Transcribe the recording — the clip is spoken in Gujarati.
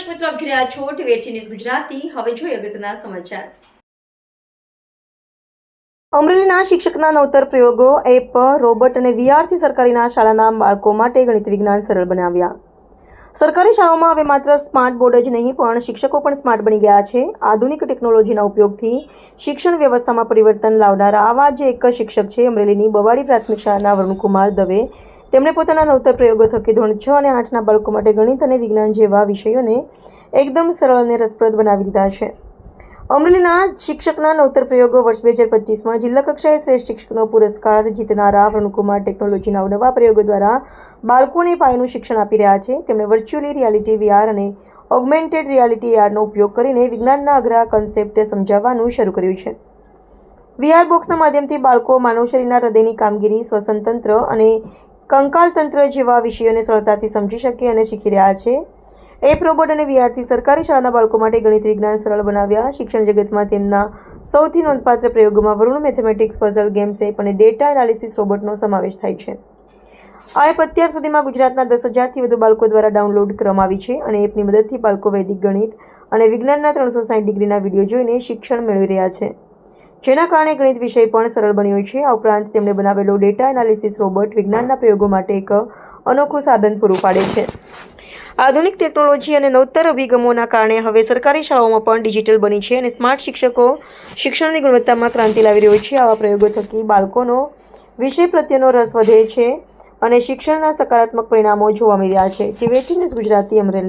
દર્શક મિત્રો આપ રહ્યા છો ટીવી ન્યૂઝ ગુજરાતી. હવે જોઈએ અગત્યના સમાચાર. અમરેલીના શિક્ષકના નવતર પ્રયોગો એપ, રોબોટ અને વીઆરથી સરકારીના શાળાના બાળકો માટે ગણિત વિજ્ઞાન સરળ બનાવ્યા. સરકારી શાળાઓમાં હવે માત્ર સ્માર્ટ બોર્ડ જ નહીં, પણ શિક્ષકો પણ સ્માર્ટ બની ગયા છે. આધુનિક ટેકનોલોજીના ઉપયોગથી શિક્ષણ વ્યવસ્થામાં પરિવર્તન લાવનારા આવા જે એક શિક્ષક છે અમરેલીની બવાડી પ્રાથમિક શાળાના વરુણકુમાર દવે. તેમણે પોતાના નવતર પ્રયોગો થકી ધોરણ છ અને આઠના બાળકો માટે ગણિત અને વિજ્ઞાન જેવા વિષયોને એકદમ સરળ અને રસપ્રદ બનાવી દીધા છે. અમરેલીના શિક્ષકના નવતર પ્રયોગો વર્ષ બે હજાર પચીસમાં જિલ્લા કક્ષાએ શ્રેષ્ઠ શિક્ષકનો પુરસ્કાર જીતનારા વરુણકુમાર ટેકનોલોજીના નવા પ્રયોગો દ્વારા બાળકોને પાયાનું શિક્ષણ આપી રહ્યા છે. તેમણે વર્ચ્યુઅલી રિયાલિટી વીઆર અને ઓગમેન્ટેડ રિયાલિટી આરનો ઉપયોગ કરીને વિજ્ઞાનના અઘરા કન્સેપ્ટ સમજાવવાનું શરૂ કર્યું છે. વીઆર બોક્સના માધ્યમથી બાળકો માનવ શરીરના હૃદયની કામગીરી, શ્વસનતંત્ર અને કંકાલ તંત્ર જેવા વિષયોને સરળતાથી સમજી શકે અને શીખી રહ્યા છે. એપ રોબોટ અને વીઆરથી સરકારી શાળાના બાળકો માટે ગણિત વિજ્ઞાન સરળ બનાવ્યા. શિક્ષણ જગતમાં તેમના સૌથી નોંધપાત્ર પ્રયોગોમાં Varun mathematics, puzzle games app અને ડેટા એનાલિસિસ રોબોટનો સમાવેશ થાય છે. આ એપ અત્યાર સુધીમાં ગુજરાતના દસ હજારથી વધુ બાળકો દ્વારા ડાઉનલોડ કરવામાં આવી છે અને એપની મદદથી બાળકો વૈદિક ગણિત અને વિજ્ઞાનના ત્રણસો સાઠ ડિગ્રીના વીડિયો જોઈને શિક્ષણ મેળવી રહ્યા છે. જેના કારણે ગણિત વિષય પણ સરળ બન્યો છે. આ ઉપરાંત તેમણે બનાવેલો ડેટા એનાલિસિસ રોબોટ વિજ્ઞાનના પ્રયોગો માટે એક અનોખું સાધન પૂરું પાડે છે. આધુનિક ટેકનોલોજી અને નવતર અભિગમોના કારણે હવે સરકારી શાળાઓમાં પણ ડિજિટલ બની છે અને સ્માર્ટ શિક્ષકો શિક્ષણની ગુણવત્તામાં ક્રાંતિ લાવી રહ્યો છે. આવા પ્રયોગો થકી બાળકોનો વિષય પ્રત્યેનો રસ વધે છે અને શિક્ષણના સકારાત્મક પરિણામો જોવા મળી રહ્યા છે. TV news Gujarati Amreli.